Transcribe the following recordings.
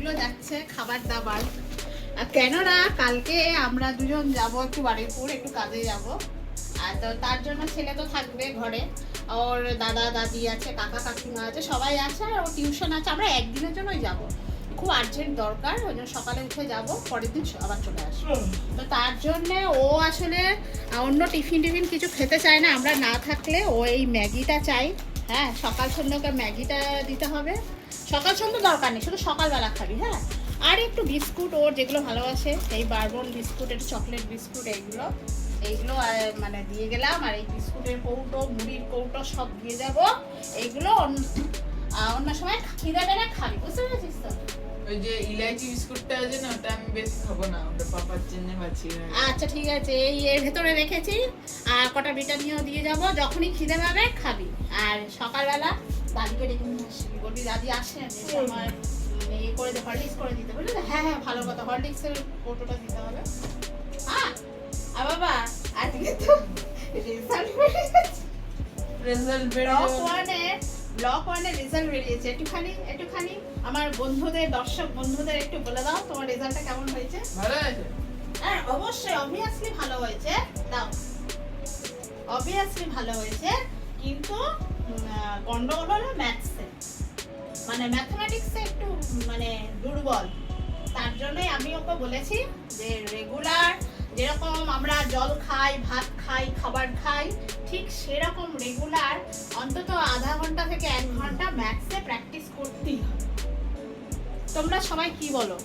এগুলো যাচ্ছে খাবার দাবার। আর কেননা কালকে আমরা দুজন যাব একটু বাড়িপুর একটু কাজে যাব। আর তো তার জন্য ছেলে তো থাকবে ঘরে। ওর দাদা দাদি আছে কাকা কাকিমা আছে সবাই আছে আর ও টিউশন আছে। আমরা একদিনের জন্যই যাব। খুব আর্জেন্ট দরকার ওই জন্য সকালে উঠে যাব পরের দিন আবার চলে আসব। তো তার জন্যে ও আসলে অন্য টিফিন টিফিন কিছু খেতে চায় না। আমরা না থাকলে ও এই ম্যাগিটা চাই। হ্যাঁ সকাল সন্ধ্যে ওকে ম্যাগিটা দিতে হবে। সকাল সন্ধ্যে দরকার নেই শুধু সকালবেলা খাবি হ্যাঁ? আর একটু বিস্কুট ওর যেগুলো ভালোবাসে এই বারবন বিস্কুট একটু চকলেট বিস্কুট এইগুলো এইগুলো মানে দিয়ে গেলাম আর এই বিস্কুটের কৌটো মুড়ির কৌটো সব দিয়ে যাব এইগুলো অন্য সময় খিদে পেলে খাবি বুঝতে পেরেছিস তো? ওই যে ইলাইচি বিস্কুটটা আছে না ওটা আমি বেশি খাব না ওটা পাপার জন্য বাঁচিয়ে আচ্ছা ঠিক আছে এই এর ভেতরে রেখেছি আর কটা ভিটামিনও দিয়ে যাব যখনই খিদে পাবে খাবি আর সকালবেলা দাদিকে ডেকে নিয়ে আসবি বলবি দাদি আসেন এসে আমার ইয়ে করে দে হরলিক্স করে দিতে। বললি হ্যাঁ হ্যাঁ ভালো কথা হরলিক্সের ফটোটা দিতে হবে। হ্যাঁ আর বাবা আজকে তো রেজাল্ট বেরিয়েছে। রেজাল্ট বেরো ব্লক ওয়ানের রেজাল্ট বেরিয়েছে। একটুখানি একটুখানি আমার বন্ধুদের দর্শক বন্ধুদের একটু বলে দাও তোমার রেজাল্টটা কেমন হয়েছে? ভালো আছে হ্যাঁ অবশ্যই অবভিয়াসলি ভালো হয়েছে। দাও। অবভিয়াসলি ভালো হয়েছে। গন্ডগোল হলো ম্যাথসে মানে ম্যাথমেটিক্সে একটু মানে দুর্বল। তার জন্যই আমি ওকে বলেছি যে রেগুলার যেরকম আমরা জল খাই, ভাত খাই, খাবার খাই, ঠিক সেরকম রেগুলার অন্তত আধা ঘণ্টা থেকে এক ঘণ্টা ম্যাথসে প্র্যাকটিস করতেই হবে। তোমরা সবাই কি বলো?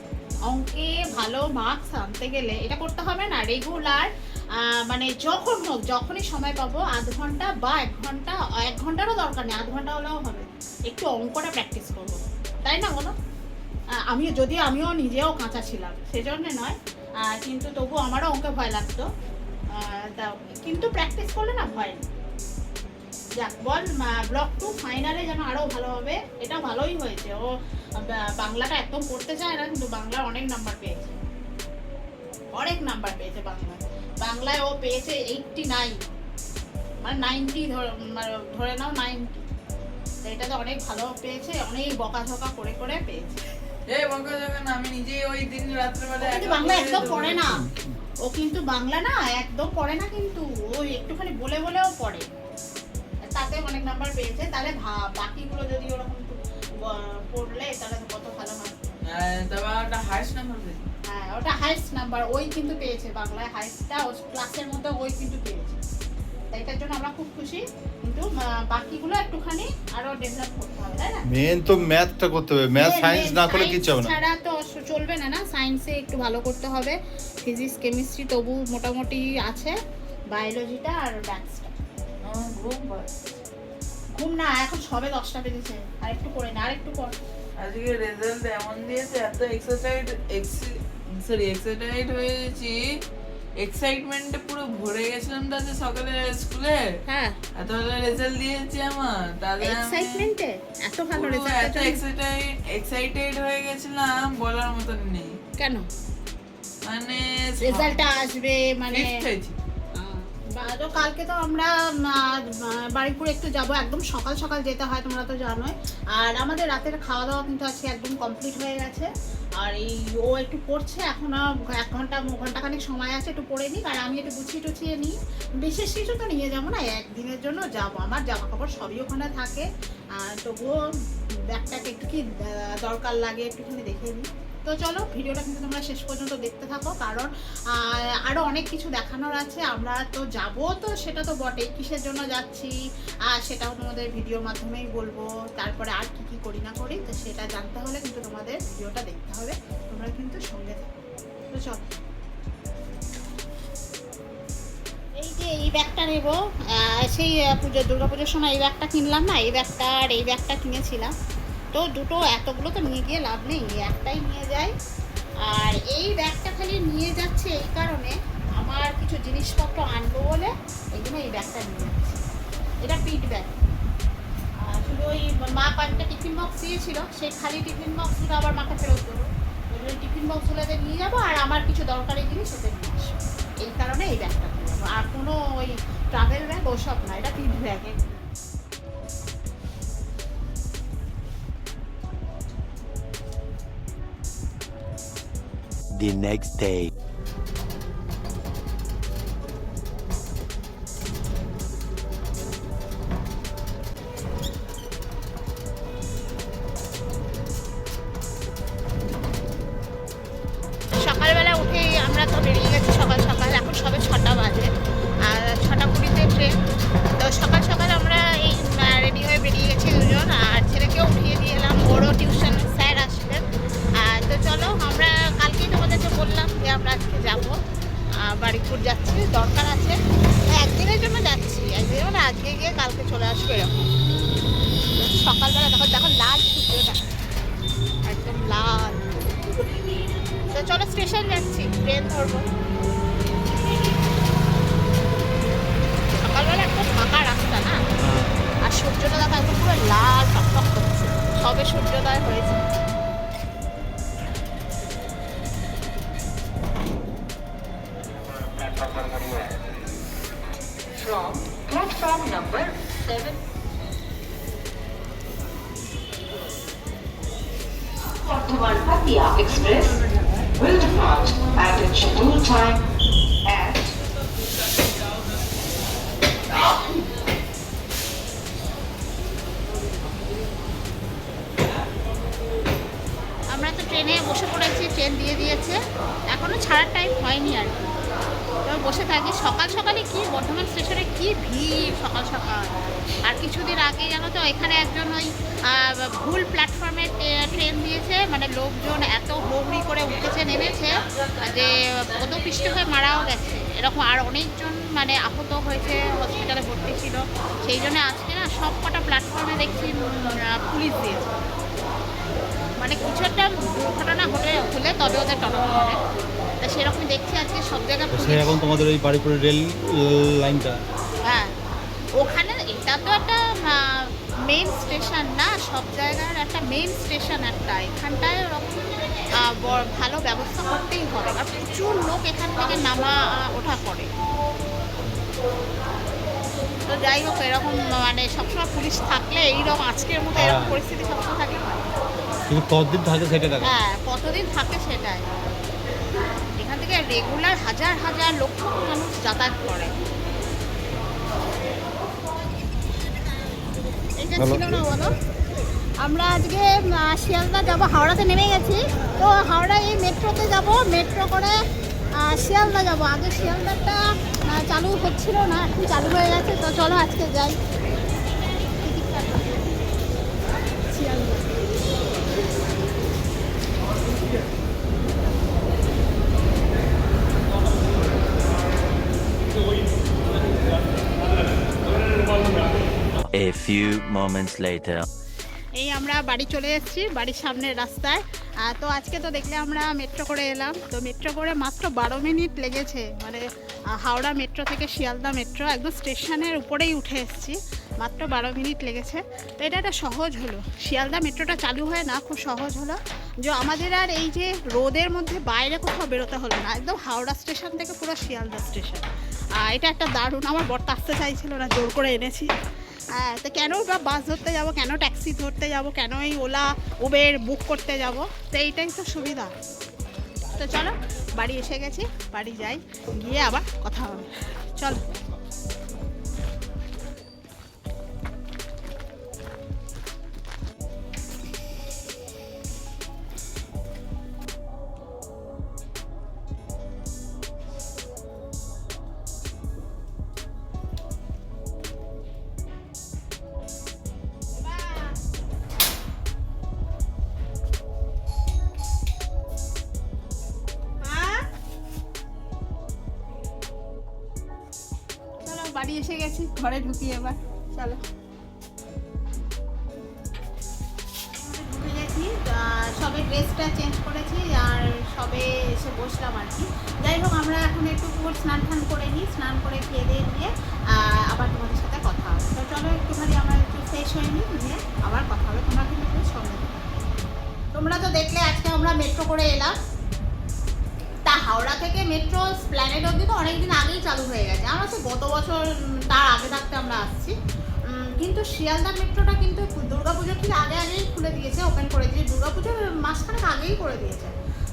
অঙ্কে ভালো মার্কস আনতে গেলে এটা করতে হবে না? রেগুলার মানে যখন হোক, যখনই সময় পাবো, আধ ঘণ্টা বা এক ঘণ্টা, এক ঘন্টারও দরকার নেই, আধ ঘণ্টা হলেও হবে। একটু অঙ্কটা প্র্যাকটিস করব। তাই না, বলো? আমিও, যদিও আমিও নিজেও কাঁচা ছিলাম, সেজন্যে নয়। কিন্তু তবু আমারও অঙ্কে ভয় লাগতো। কিন্তু প্র্যাকটিস করলে না ভয় যাক, বল ব্লক টু ফাইনালে যেন আরও ভালো হবে। এটা ভালোই হয়েছে। ও বাংলাটা একদম পড়তে চায় না, কিন্তু বাংলার অনেক নাম্বার পেয়েছে। অনেক নাম্বার পেয়েছে বাংলায়। বাংলায় ও পেয়েছে এইটটি নাইন মানে নাইনটি ধরে নাও নাইনটি এটা তো অনেক ভালো পেয়েছে অনেক বকাঝকা করে করে পেয়েছে। আমি নিজেই ওই দিন রাত্রেবেলা ও কিন্তু বাংলা একদম পড়ে না। ও কিন্তু বাংলা না একদম পড়ে না কিন্তু। ও একটুখানি বলে বলেও পড়ে। তাতে অনেক নাম্বার পেয়েছে। তাহলে বাকিগুলো যদি ওরকম পড়লে তাহলে তো কত ভালো হয়। তবে ওটা হাইস্ট নাম্বার পেয়েছি। হ্যাঁ ওটা হাইস্ট নাম্বার ওই কিন্তু পেয়েছে বাংলায় হাইস্টটা ও ক্লাসের মধ্যে ওই কিন্তু পেয়েছে। তাই এটার জন্য আমরা খুব খুশি কিন্তু বাকিগুলো একটুখানি আরও ডেভেলপ করতে হবে তাই না? মেন তো ম্যাথটা করতে হবে ম্যাথ সায়েন্স না করলে কিচ্ছু হবে না। ছাড়া তো চলবে না না সায়েন্সে একটু ভালো করতে হবে। ফিজিক্স কেমিস্ট্রি তবু মোটামুটি আছে বায়োলজিটা আর ম্যাথসটা ঘুম ঘুম না এখন সবে দশটা বেজেছে আর একটু করে না আর একটু কর আজকে রেজাল্ট এমন দিয়েছে এত এক্সারসাইজ সরি এক্সারসাইজ হয়ে গেছি এক্সাইটমেন্টে পুরো ভরে গেছিলাম সকালে স্কুলে। হ্যাঁ। এত ভালো রেজাল্ট দিয়েছে আমার। তাহলে এক্সাইটমেন্টে এত ভালো রেজাল্ট এত এক্সাইটেড এক্সাইটেড হয়ে গেছিলাম বলার মতন নেই। কেন? মানে রেজাল্টটা আসবে মানে তো কালকে তো আমরা বাড়িপুর একটু যাব। একদম সকাল সকাল যেতে হয় তোমরা তো জানোই। আর আমাদের রাতের খাওয়া দাওয়া কিন্তু আজকে একদম কমপ্লিট হয়ে গেছে। আর এই ও একটু পড়ছে এখনও এক ঘণ্টা ঘন্টাখানিক সময় আছে একটু পড়ে নিক। আর আমি একটু গুছিয়ে টুছিয়ে নিই। বিশেষ কিছু তো নিয়ে যাব না একদিনের জন্য যাব। আমার জামা কাপড় সবই ওখানে থাকে। তবুও ব্যাগটাকে একটু কি দরকার লাগে একটুখানি দেখে নিই। তো চলো ভিডিওটা কিন্তু তোমরা শেষ পর্যন্ত দেখতে থাকো। কারণ আহ, আরও অনেক কিছু দেখানোর আছে। আমরা তো যাব তো সেটা তো বটেই। কিসের জন্য যাচ্ছি? আর সেটাও তোমাদের ভিডিওর মাধ্যমেই বলব। তারপরে আর কি কি করি না করি, তো সেটা জানতে হলে কিন্তু তোমাদের ভিডিওটা দেখতে হবে, তোমরা কিন্তু সঙ্গে থাকো। চলো এই যে এই ব্যাগটা নেব সেই পুজো পুজোর সময় এই ব্যাগটা কিনলাম না, এই ব্যাগটা আর এই ব্যাগটা কিনেছিলাম। তো দুটো এতগুলো তো নিয়ে গিয়ে লাভ নেই একটাই নিয়ে যাই। আর এই ব্যাগটা খালি নিয়ে যাচ্ছে এই কারণে আমার কিছু জিনিসপত্র আনব বলে, এই জন্য এই ব্যাগটা নিয়ে যাচ্ছি। এটা পিট ব্যাগ। ওই মা কয়েকটা টিফিন বক্স দিয়েছিল, সেই খালি টিফিন বক্সগুলো আবার মাকে ফেরত দেবো। জন্য টিফিন বক্সগুলোতে নিয়ে যাব আর আমার কিছু দরকারি জিনিস ওতে নিয়ে আসব এই কারণে এই ব্যাগটা নিয়ে আর কোনো ওই ট্রাভেল ব্যাগ ওসব না, এটা পিট bag the next day. Barrackpore যাচ্ছি দরকার আছে। একদিনের জন্য যাচ্ছি। একদিনের মানে আজকে গিয়ে কালকে চলে আসব এরকম। সকালবেলা দেখো দেখো লাল সূর্যটা। একদম লাল। তো চলো স্টেশন যাচ্ছি ট্রেন ধরবো। সকালবেলা একদম ফাঁকা রাস্তা না? আর সূর্যটা দেখো একদম পুরো লাল টকটক করছে। সবে সূর্যোদয় হয়েছে। From platform number 7. Bardhaman Patia Express will depart at its scheduled time at আমরা তো ট্রেনে বসে পড়েছি ট্রেন দিয়ে দিয়েছে এখনও ছাড়ার টাইম হয়নি আর কি তো বসে থাকি। সকাল সকালে কি? বর্ধমান স্টেশনে কি ভিড় সকাল সকাল? আর কিছুদিন আগে জানো তো, এখানে একজন ওই ভুল প্ল্যাটফর্মে ট্রেন দিয়েছে। মানে লোকজন এত হৌড়ি করে উঠেছে, নেমেছে, যে পদপিষ্ট হয়ে মারাও গেছে। এরকম আর অনেকজন মানে আহত হয়েছে হসপিটালে ভর্তি ছিল। সেই জন্য আজকে না সব কটা প্ল্যাটফর্মে দেখছি পুলিশ দিয়েছে। মানে কিছু একটা দুর্ঘটনা ঘটে হলে তবে ওদের হবে। তা সেরকম দেখছি আজকে সব পুলিশ। এখন তোমাদের ওই বাড়িপুরের রেল লাইনটা? হ্যাঁ ওখানে এটা তো একটা মেইন স্টেশন না সব জায়গার একটা মেইন স্টেশন একটা। এখানটায় ওরকম ভালো ব্যবস্থা করতেই হবে। আর প্রচুর লোক এখান থেকে নামা ওঠা করে। তো যাই হোক এরকম মানে সবসময় পুলিশ থাকলে এইরকম আজকের মতো এরকম হ্যাঁ। পরিস্থিতি সবসময় কিন্তু কতদিন থাকে সেটা হ্যাঁ কতদিন থাকে সেটাই। এখান থেকে রেগুলার হাজার হাজার লক্ষ মানুষ যাতায়াত করে। এটা ছিল না বলো? আমরা আজকে শিয়ালদা যাব হাওড়াতে নেমে গেছি। তো হাওড়া এই মেট্রোতে যাব মেট্রো করে শিয়ালদা যাব। আগে শিয়ালদাটা চালু হচ্ছিল না এখন চালু হয়ে গেছে। তো চলো আজকে যাই। Few moments later. এই আমরা বাড়ি চলে এসেছি, বাড়ির সামনের রাস্তায়। তো আজকে তো দেখলে আমরা মেট্রো করে এলাম। তো মেট্রো করে মাত্র বারো মিনিট লেগেছে। মানে হাওড়া মেট্রো থেকে শিয়ালদা মেট্রো একদম স্টেশনের উপরেই উঠে এসেছি। মাত্র বারো মিনিট লেগেছে। তো এটা একটা সহজ হলো। শিয়ালদা মেট্রোটা চালু হয়ে না, খুব সহজ হলো। যে আমাদের আর এই যে রোদের মধ্যে বাইরে কোথাও বেরোতে হলো না। একদম হাওড়া স্টেশন থেকে পুরো শিয়ালদা স্টেশন। এটা একটা দারুণ, আমার বরটা আসতে চাইছিল না, জোর করে এনেছি। হ্যাঁ তো কেন বা বাস ধরতে যাব? কেন ট্যাক্সি ধরতে যাব? কেন এই ওলা উবের বুক করতে যাব? তো এইটাই তো সুবিধা। তো চলো, বাড়ি এসে গেছি, বাড়ি যাই, গিয়ে আবার কথা হবে। চলো। এসে গেছি, ঘরে ঢুকি এবার, চলো। ঢুকে গেছি সবে ড্রেসটা চেঞ্জ করেছি আর সবে এসে বসলাম আর কি। যাই হোক, আমরা এখন একটু পুকুর স্নান টান করে নিই, স্নান করে খেয়ে দিয়ে দিয়ে আবার তোমাদের সাথে কথা হবে। তো চলো একটুখানি আমরা একটু ফ্রেশ হয়ে নিই, নিয়ে আবার কথা হবে তোমরা কিন্তু সঙ্গে। তোমরা তো দেখলে আজকে আমরা মেট্রো করে এলাম। মেট্রো প্ল্যানেট অব্দি তো অনেকদিন আগেই চালু হয়ে গেছে। আমরা তো গত বছর তার আগে থাকতে আমরা আসছি। কিন্তু শিয়ালদা মেট্রোটা কিন্তু দুর্গাপুজোর ঠিক আগে আগেই খুলে দিয়েছে ওপেন করে দিয়েছে। দুর্গাপুজোর মাসখানেক আগেই করে দিয়েছে।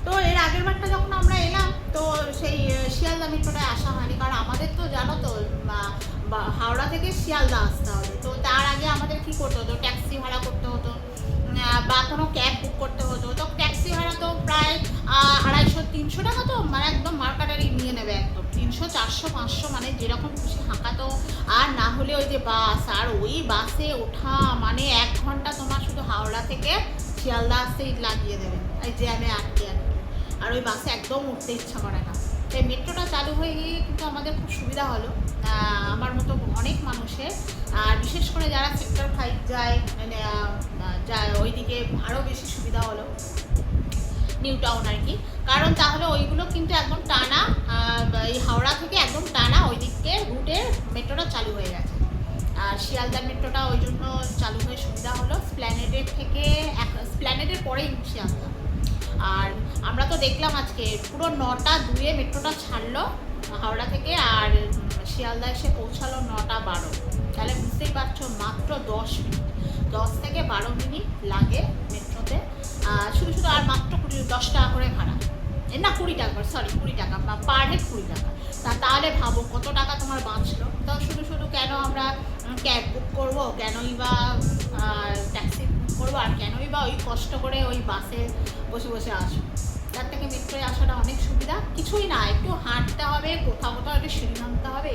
তো এর আগের বারটা যখন আমরা এলাম, তো সেই শিয়ালদা মেট্রোটায় আসা হয়নি। কারণ আমাদের তো জানো তো হাওড়া থেকে শিয়ালদা আসতে হবে। তো তার আগে আমাদের কি করতে হতো? ট্যাক্সি ভাড়া করতে হতো। বা কোনো ক্যাব বুক করতে হতো। তো ট্যাক্সি ভাড়া তো প্রায় আড়াইশো, তিনশো টাকা তো মানে একদম মার্কাটারি নিয়ে নেবে একদম। তিনশো, চারশো, পাঁচশো মানে যেরকম খুশি হাঁকাতো। আর না হলে ওই যে বাস, আর ওই বাসে ওঠা মানে এক ঘণ্টা তোমার শুধু হাওড়া থেকে শিয়ালদা আসতেই লাগিয়ে দেবে। এই জ্যামে আটকে আটকে। আর ওই বাসে একদম উঠতে ইচ্ছা করে না। তাই মেট্রোটা চালু হয়ে গিয়ে কিন্তু আমাদের খুব সুবিধা হলো। আমার মতো অনেক মানুষের। আর বিশেষ করে যারা সেক্টর ফাইভ যায় মানে যায়, ওইদিকে আরও বেশি সুবিধা হলো। নিউ টাউন আর কি। কারণ তাহলে ওইগুলো কিন্তু একদম টানা এই হাওড়া থেকে একদম টানা ওই দিকে রুটে মেট্রোটা চালু হয়ে গেছে। আর শিয়ালদা মেট্রোটা ওই জন্য চালু হয়ে সুবিধা হলো। স্প্ল্যানেডের থেকে এক স্প্ল্যানেডের পরেই শিয়ালদা। আর আমরা তো দেখলাম আজকে পুরো নটা দুয়ে মেট্রোটা ছাড়লো হাওড়া থেকে আর শিয়ালদা এসে পৌঁছালো নটা বারো। তাহলে বুঝতেই পারছ, মাত্র দশ মিনিট। দশ থেকে বারো মিনিট লাগে মেট্রোতে। শুধু শুধু আর মাত্র কুড়ি, দশ টাকা করে ভাড়া। না, কুড়ি টাকা করে সরি কুড়ি টাকা বা পার হেড কুড়ি টাকা। তা তাহলে ভাবো কত টাকা তোমার বাঁচলো? তো শুধু শুধু কেন আমরা ক্যাব বুক করব? কেনই বা করব আর কেনই বা ওই কষ্ট করে ওই বাসে বসে বসে আসব তার থেকে মেট্রোয় আসাটা অনেক সুবিধা। কিছুই না, একটু হাঁটতে হবে, কোথাও কোথাও একটু সিঁড়ি নামতে হবে,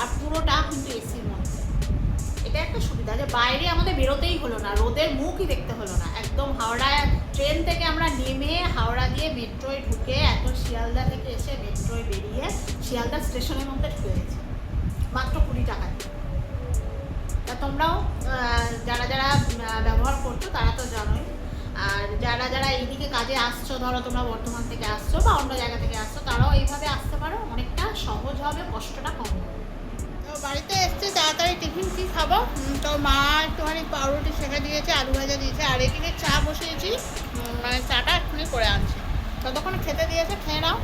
আর পুরোটা কিন্তু এসির মধ্যে। এটা একটা সুবিধা যে বাইরে আমাদের বেরোতেই হলো না, রোদের মুখই দেখতে হলো না। একদম হাওড়ায় ট্রেন থেকে আমরা নেমে হাওড়া দিয়ে মেট্রোয় ঢুকে এত শিয়ালদা থেকে এসে মেট্রোয় বেরিয়ে শিয়ালদা স্টেশনের মধ্যে ঢুকে গেছি। মাত্র কুড়ি টাকা দিয়ে। তোমরাও যারা যারা ব্যবহার করছ, তারা তো জানোই। আর যারা যারা এইদিকে কাজে আসছো, ধরো তোমরা বর্ধমান থেকে আসছো বা অন্য জায়গা থেকে আসছো, তারাও এইভাবে আসতে পারো। অনেকটা সহজ হবে, কষ্টটা কম হবে। বাড়িতে এসছি, তাড়াতাড়ি টিফিন কি খাব? তো মা একটুখানি পাউরুটি সেঁকে দিয়েছে, আলু ভাজা দিয়েছে, আর এদিকে চা বসিয়েছি। মানে চাটা এক্ষুনি করে আনছি। ততক্ষণ খেতে দিয়েছে, খেয়ে নাও।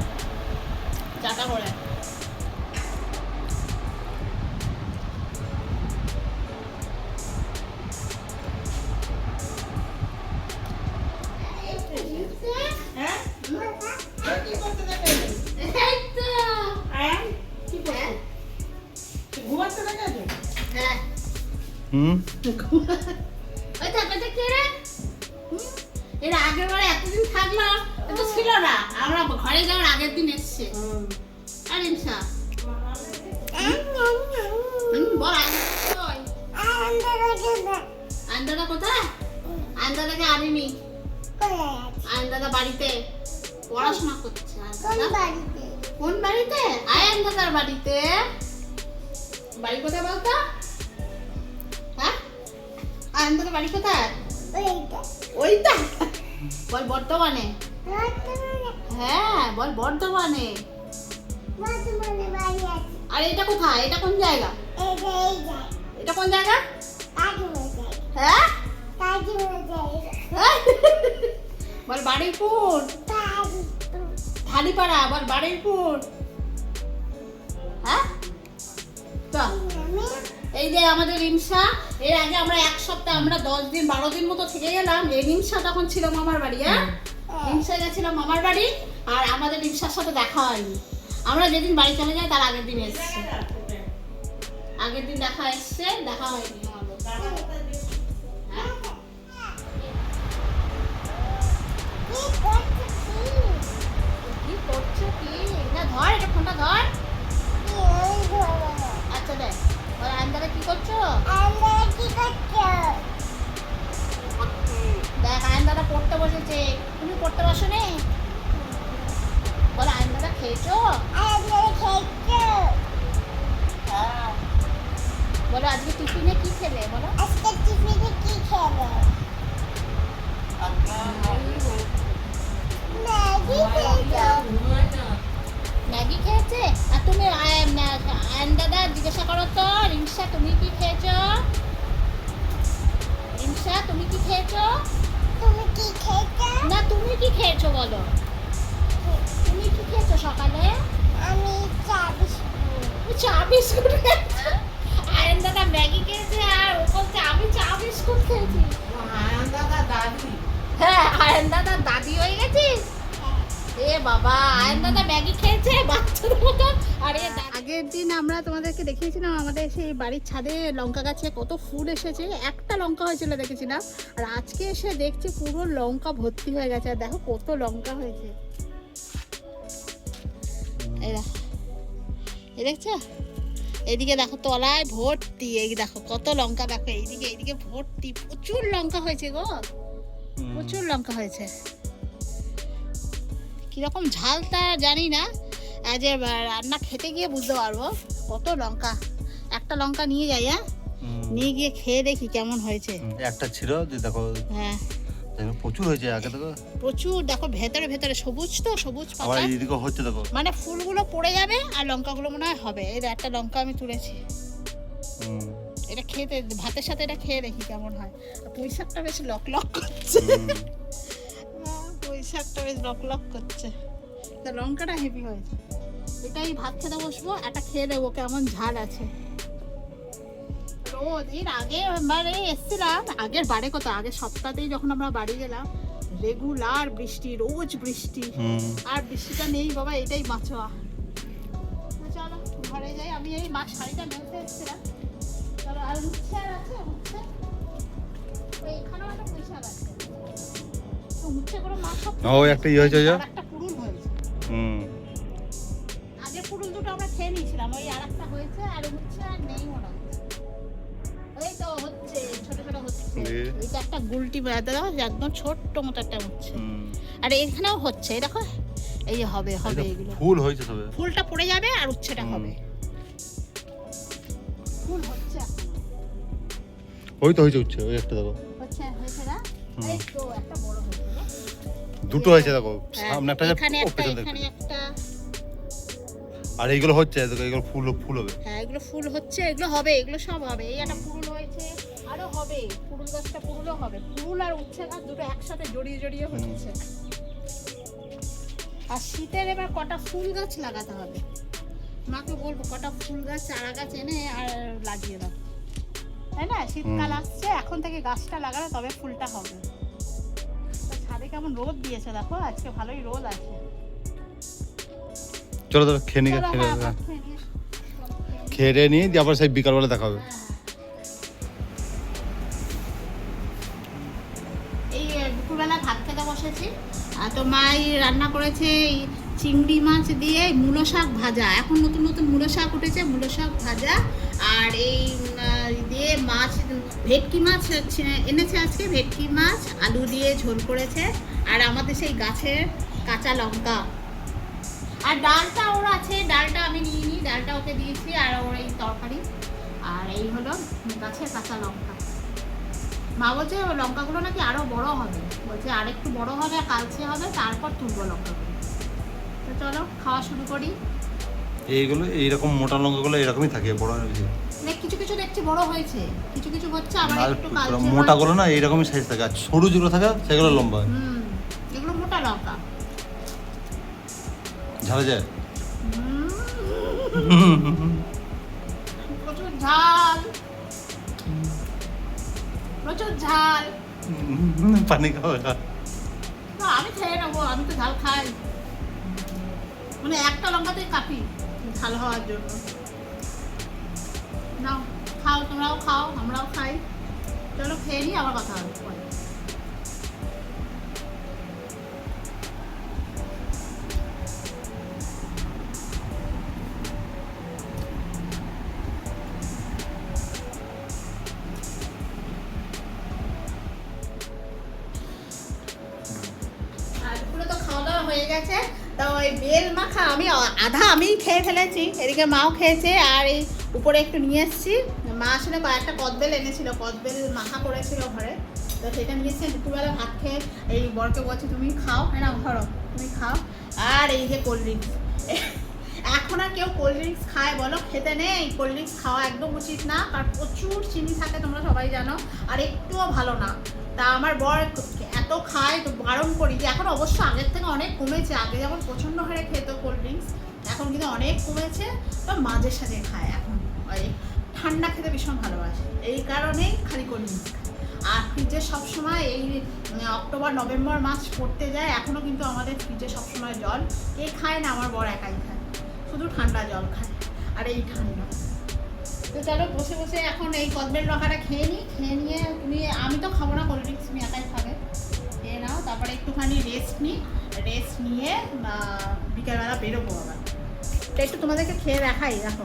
চাটা করে হুম ওই থাকাটা কে রে? এর আগের বারে এতদিন থাকল তো ছিল না। আমরা ঘরে যাওয়ার আগের দিন এসছে। আর ইনসা বল আন্দাদা কোথায়? আন্দাদাকে আনিনি। আন্দাদা বাড়িতে। পড়াশোনা করছে কোন বাড়িতে? আয় আন্দাদার বাড়িতে। বাড়ি কোথায় বলতো? হ্যাঁ আন্দাদার বাড়ি কোথায়? ওইটা। বল বর্ধমানে। হ্যাঁ বল বর্ধমানে। আর এটা কোথায়? এটা কোন জায়গা? এটা কোন জায়গা? হ্যাঁ? হ্যাঁ? বল বাড়িপুর ধালিপাড়া বল বাড়িপুর হ্যাঁ? চল এই যে আমাদের রিমসা এর আগে আমরা এক সপ্তাহ আমরা দশ দিন বারো দিন মতো থেকে গেলাম এই রিমসা তখন ছিল মামার বাড়ি হ্যাঁ? রিমসা গেছিলাম মামার বাড়ি আর আমাদের রিমসার সাথে দেখা হয়নি। আমরা যেদিন বাড়ি চলে যাই তার আগের দিন এসছে। আগের দিন দেখা এসছে দেখা হয়নি আমাদের। হ্যাঁ? কি করছ কি? না ধর এটা ফোনটা ধর। আচ্ছা দেখ। বল আন্দারে কি করছ? দেখ আয়নদাদা পড়তে বসেছে। তুমি পড়তে বসো নে বলো আয়নদাদা খেয়েছো? হ্যাঁ। বলো আজকে টিফিনে কি খেলে? বলো। ম্যাগি আয়নদাদা জিজ্ঞাসা করো তো রিমসা তুমি কি খেয়েছো? রিমসা তুমি কি খেয়েছো? না তুমি কি খেয়েছো বলো? তুমি কি খেয়েছো সকালে? আমি চা বিস্কুট। চা বিস্কুট আয়ন দাদা ম্যাগি খেয়েছে আর ও বলছে আমি চা বিস্কুট খেয়েছি। আয়ন দাদা দাদি। হ্যাঁ আয়ন দাদা দাদি হয়ে গেছিস? দাদা ম্যাগি খেয়েছে বাচ্চাদের মতো। আর আগের দিন আমরা তোমাদেরকে দেখিয়েছিলাম আমাদের সেই বাড়ির ছাদে লঙ্কা গাছে কত ফুল এসেছে একটা লঙ্কা হয়েছিল দেখেছিলাম আর আজকে এসে দেখছি পুরো লঙ্কা ভর্তি হয়ে গেছে আর দেখো কত লঙ্কা হয়েছে। দেখো দেখছ? এদিকে দেখো তলায় ভর্তি এই দেখো কত লঙ্কা দেখো এইদিকে এইদিকে ভর্তি প্রচুর লঙ্কা হয়েছে গো। প্রচুর লঙ্কা হয়েছে। কীরকম ঝাল তা জানি না। যে রান্না খেতে গিয়ে বুঝতে পারব। কত লঙ্কা। একটা লঙ্কা নিয়ে যাই হ্যাঁ? নিয়ে গিয়ে খেয়ে দেখি কেমন হয়েছে। একটা ছিল যে দেখো হ্যাঁ। প্রচুর হয়েছে আগে দেখো। প্রচুর দেখো ভেতরে ভেতরে সবুজ তো সবুজ পাতা। এইদিকে হচ্ছে দেখো। মানে ফুলগুলো পড়ে যাবে আর লঙ্কাগুলো মনে হয় হবে। এই একটা লঙ্কা আমি তুলেছি। এটা খেতে ভাতের সাথে এটা খেয়ে দেখি কেমন হয়। পুঁই শাকটা বেশ লক লক করছে। শাকটা বেশ লক লক করছে। তা লঙ্কাটা হেভি হয়েছে এটাই ভাত খেতে বসবো একটা খেয়ে দেবো কেমন ঝাল আছে। এর আগে মানে এসছিলাম আগের বারে কত আগের সপ্তাহতেই যখন আমরা বাড়ি গেলাম রেগুলার বৃষ্টি রোজ বৃষ্টি। আর বৃষ্টিটা নেই বাবা এটাই মাছোয়া তো চলো ঘরে যাই আমি এই মা শাড়িটা মেলতে এসেছিলাম। চলো আর উচ্ছে আর আছে উচ্ছে। ওই এখানেও একটা পুঁইশাক আছে। ও, একটা ইয়ে হয়েছে যে? একটা পুরুল হয়েছে। হুম। আগে পুরুল দুটো আমরা খেয়ে নিয়েছিলাম ওই আর হয়েছে আর উচ্ছে আর নেই মনে ওই তো হচ্ছে ছোট ছোট হচ্ছে। এ। একটা গুলটি বেড়াতে দাও একদম ছোট্ট মতো একটা উচ্ছে আর এখানেও হচ্ছে এই দেখো এই যে হবে হবে এগুলো। ফুল হয়েছে তবে। ফুলটা পড়ে যাবে আর উচ্ছেটা হুম। হবে। ফুল হচ্ছে। ওই তো হয়েছে উঠছে ওই একটা দেখো। হচ্ছে হয়েছে না? এই তো একটা বড় হয়েছে? দুটো হয়েছে দেখো হ্যাঁ, সামনে একটা এখানে একটা এখানে একটা। আর এইগুলো হচ্ছে দেখো এগুলো ফুল ফুল হবে। হ্যাঁ এগুলো ফুল হচ্ছে এগুলো হবে এগুলো সব হবে। এই একটা ফুল হয়েছে আরও হবে। ফুল গাছটা পুরুলও হবে। ফুল আর উচ্ছে গাছ দুটো একসাথে জড়িয়ে জড়িয়ে হচ্ছে। আর শীতের এবার কটা ফুল গাছ লাগাতে হবে। মাকে বলব কটা ফুল গাছ চারা গাছ এনে আর লাগিয়ে দাও। তাই না? শীতকাল আসছে এখন থেকে গাছটা লাগালে তবে ফুলটা হবে। ছাদে কেমন রোদ দিয়েছে দেখো আজকে ভালোই রোদ আছে। চলো চলো খেয়ে নিয়ে খেয়ে হ্যাঁ, খেয়ে নিয়ে- দিয়ে আবার সেই বিকালবেলা দেখা হবে। এই দুপুরবেলা ভাত খেতে বসেছি। আর তো মা এই রান্না করেছে চিংড়ি মাছ দিয়ে মূলো শাক ভাজা। এখন নতুন নতুন মূলো শাক উঠেছে মূলো শাক ভাজা আর এই দিয়ে মাছ, ভেটকি মাছ এনেছে আজকে ভেটকি মাছ, আলু দিয়ে ঝোল করেছে। আর আমাদের সেই গাছের কাঁচা লঙ্কা। আর ডালটা ওর আছে, ডালটা আমি নিয়ে নিই, ডালটা ওকে দিয়েছি, আর ওর এই তরকারি। আর এই হলো গাছের কাঁচা লঙ্কা। মা বলছে, লঙ্কাগুলো নাকি আরও বড় হবে। বলছে আর একটু বড় হবে, কালচে হবে, তারপর তুলবো লঙ্কাগুলো। তো চলো, খাওয়া শুরু করি। এইগুলো এইরকম মোটা লঙ্কাগুলো এরকমই থাকে বড় হয় বেশি। মানে কিছু কিছু দেখছি বড় হয়েছে কিছু কিছু হচ্ছে আবার একটু কালচে মোটাগুলো না এইরকমই সাইজ থাকে আর সরু যেগুলো থাকে সেগুলো লম্বা হয়। হুম এগুলো মোটা লঙ্কা। ঝাড়া যায়? প্রচুর ঝাল। প্রচুর ঝাল। পানি খাওয়া আমি খেয়ে নেব আমি তো ঝাল খাই। মানে একটা লঙ্কাতেই কাপি। ঝাল হওয়ার জন্য। নাও, খাও, তোমরাও খাও, আমরাও খাই। চলো খেয়ে নিই আবার কথা হবে। হয়ে গেছে। তো ওই বেল মাখা আমি, আধা আমিই খেয়ে ফেলেছি। এদিকে মাও খেয়েছে, আর এই উপরে একটু নিয়ে এসেছি। মা আসলে কয়েকটা কদবেল এনেছিল কদবেল মাখা করেছিল ঘরে। তো সেটা নিয়ে এসে দুপুরবেলা ভাত খেয়ে এই বরকে বলছি, তুমি খাও হ্যাঁ না, ধরো, তুমি খাও। আর এই যে কোল্ড ড্রিঙ্কস এখন আর কেউ কোল্ড ড্রিঙ্কস খায় বলো, খেতে নেই। কোল্ড ড্রিঙ্কস খাওয়া একদম উচিত না, কারণ প্রচুর চিনি থাকে, তোমরা সবাই জানো, আর একটুও ভালো না। তা আমার বর এত খায় তো বারণ করি যে এখন অবশ্য আগের থেকে অনেক কমেছে। আগে যেমন প্রচণ্ড হারে খেত কোল্ড ড্রিঙ্কস এখন কিন্তু অনেক কমেছে। তো মাঝে সাঝে খায় এখন। ঠান্ডা খেতে ভীষণ ভালোবাসে। এই কারণেই খালি কোল্ড ড্রিঙ্কস আর ফ্রিজে সবসময় এই অক্টোবর, নভেম্বর মাস পড়তে যায় এখনও কিন্তু আমাদের ফ্রিজে সবসময় জল। কে খায় না, আমার বড় একাই খায়। শুধু ঠান্ডা জল খায়। আর এই ঠান্ডা। তো চলো, বসে বসে এখন এই কদমের রকাটা খেয়ে নিই খেয়ে নিয়ে তুমি আমি তো খাব না কোল্ড ড্রিঙ্কস তুমি একাই খাবে। তারপরে একটুখানি রেস্ট নিই। রেস্ট নিয়ে বিকেলবেলা বেরোবো আবার। একটু তোমাদেরকে খেয়ে দেখাই, দেখো।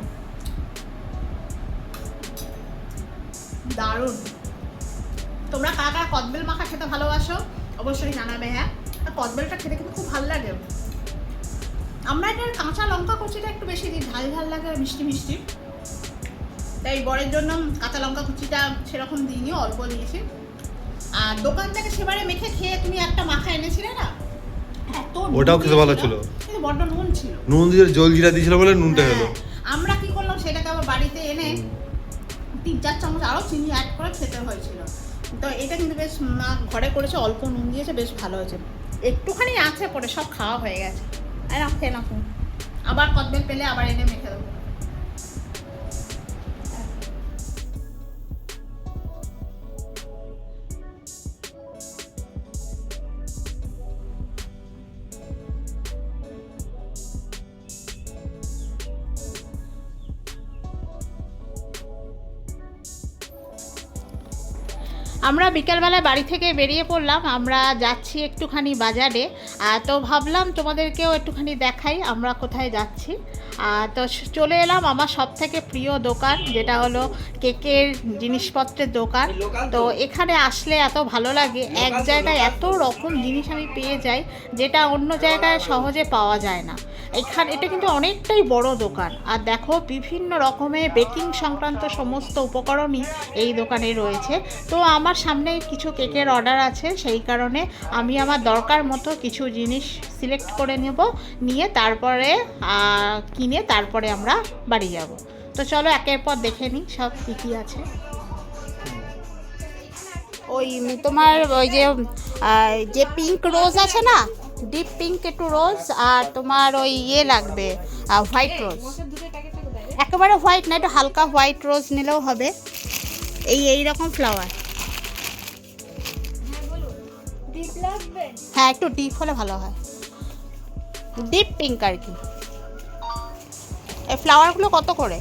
দারুণ। তোমরা কারা কারা কদবেল মাখা খেতে ভালোবাসো, অবশ্যই জানাবে হ্যাঁ? আর কদবেলটা খেতে কিন্তু খুব ভালো লাগে। আমরা এটার কাঁচা লঙ্কা কুচিটা একটু বেশি দিই, ঝাল ঝাল লাগে মিষ্টি মিষ্টি। তাই বরের জন্য কাঁচা লঙ্কা কুচিটা সেরকম দিইনি, অল্প দিয়েছি। আর দোকান থেকে সেবারে মেখে খেয়ে তুমি একটা মাখা এনেছিলে না? ওটাও খেতে ভালো ছিল। কিন্তু বড্ড নুন ছিল। নুন দিয়ে জল জিরা দিয়েছিল বলে নুনটা হ্যাঁ, হলো। আমরা কি করলাম সেটাকে আবার বাড়িতে এনে তিন চার চামচ আরও চিনি অ্যাড করে খেতে হয়েছিল। তো এটা কিন্তু বেশ মা ঘরে করেছে অল্প নুন দিয়েছে বেশ ভালো হয়েছে। একটুখানি আছে পরে সব খাওয়া হয়ে গেছে। আর খেয়ে না আবার কদবেল পেলে আবার এনে মেখে দেবো। আমরা বিকেলবেলায় বাড়ি থেকে বেরিয়ে পড়লাম, আমরা যাচ্ছি একটুখানি বাজারে। তো ভাবলাম তোমাদেরকেও একটুখানি দেখাই, আমরা কোথায় যাচ্ছি। তো চলে এলাম আমার সব থেকে প্রিয় দোকান, যেটা হলো কেকের জিনিসপত্রের দোকান। তো এখানে আসলে এত ভালো লাগে, এক জায়গায় এত রকম জিনিস আমি পেয়ে যাই, যেটা অন্য জায়গায় সহজে পাওয়া যায় না। এখানে এটা কিন্তু অনেকটাই বড় দোকান। আর দেখো, বিভিন্ন রকমের বেকিং সংক্রান্ত সমস্ত উপকরণই এই দোকানে রয়েছে। তো আমার সামনে কিছু কেকের অর্ডার আছে, সেই কারণে আমি আমার দরকার মতো কিছু জিনিস সিলেক্ট করে নেব, নিয়ে তারপরে কিনে তারপরে আমরা বাড়ি যাব। তো চলো একের পর দেখে নিই সব কী কী আছে। ওই তোমার ওই যে যে পিঙ্ক রোজ আছে না ডিপ পিঙ্ক একটু রোজ আর তোমার ওই ইয়ে লাগবে হোয়াইট রোজ একেবারে হোয়াইট না, একটু হালকা হোয়াইট রোজ নিলেও হবে। এই এই রকম ফ্লাওয়ার হ্যাঁ একটু ডিপ হলে ভালো হয়। ডিপ পিঙ্ক আর কি। এই ফ্লাওয়ারগুলো কত করে?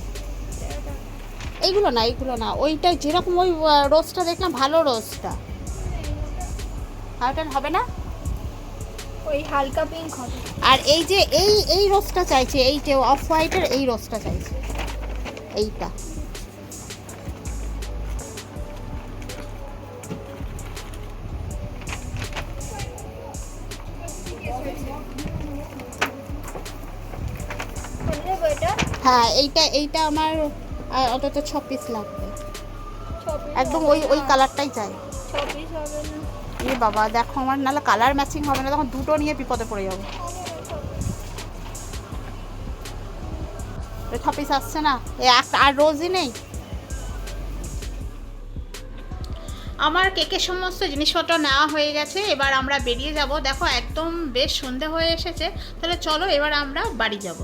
এইগুলো না এইগুলো না। ওইটা যেরকম ওই রোজটা দেখলাম ভালো রোজটা আর ওটা হবে না? ওই হালকা পিঙ্ক হবে। আর এই যে এই এই রোজটা চাইছে এই যে অফ হোয়াইটের এই রোজটা চাইছে। এইটা। হ্যাঁ এইটা এইটা আমার অন্তত ছ পিস লাগবে। একদম ওই ওই কালারটাই চাই। এ বাবা, দেখো আমার, নাহলে কালার ম্যাচিং হবে না, তখন দুটো নিয়ে বিপদে পড়ে যাব। ছ পিস আসছে না? এ আর রোজই নেই? আমার কেকের সমস্ত জিনিসপত্র নেওয়া হয়ে গেছে, এবার আমরা বেরিয়ে যাব। দেখো, একদম বেশ সন্ধে হয়ে এসেছে। তাহলে চলো, এবার আমরা বাড়ি যাব।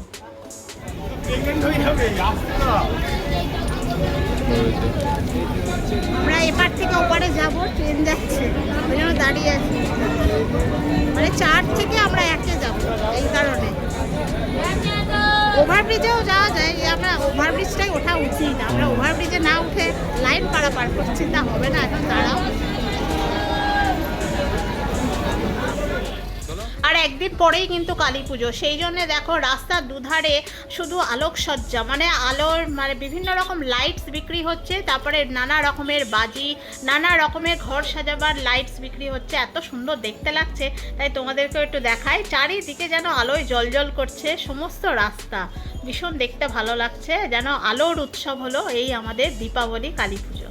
আমরা এপার থেকে ওপারে যাব। ট্রেন যাচ্ছে। ওই জন্য দাঁড়িয়ে আছি। মানে চার থেকে আমরা ওভারব্রিজেও যাওয়া যায়, যে আমরা ওভারব্রিজটাই ওঠা উচিত। আমরা ওভারব্রিজে না উঠে লাইন পারাপার করছি, তা হবে না। এখন দাঁড়াও আর একদিন পরেই কিন্তু কালী পুজো। সেই জন্যে দেখো রাস্তার দুধারে শুধু আলোকসজ্জা মানে আলোর মানে বিভিন্ন রকম লাইটস বিক্রি হচ্ছে, তারপরে নানা রকমের বাজি, নানা রকমের ঘর সাজাবার লাইটস বিক্রি হচ্ছে। এত সুন্দর দেখতে লাগছে, তাই তোমাদেরকেও একটু দেখায় চারিদিকে যেন আলোয় জলজল করছে সমস্ত রাস্তা। ভীষণ দেখতে ভালো লাগছে, যেন আলোর উৎসব হলো এই আমাদের দীপাবলি কালী পুজো।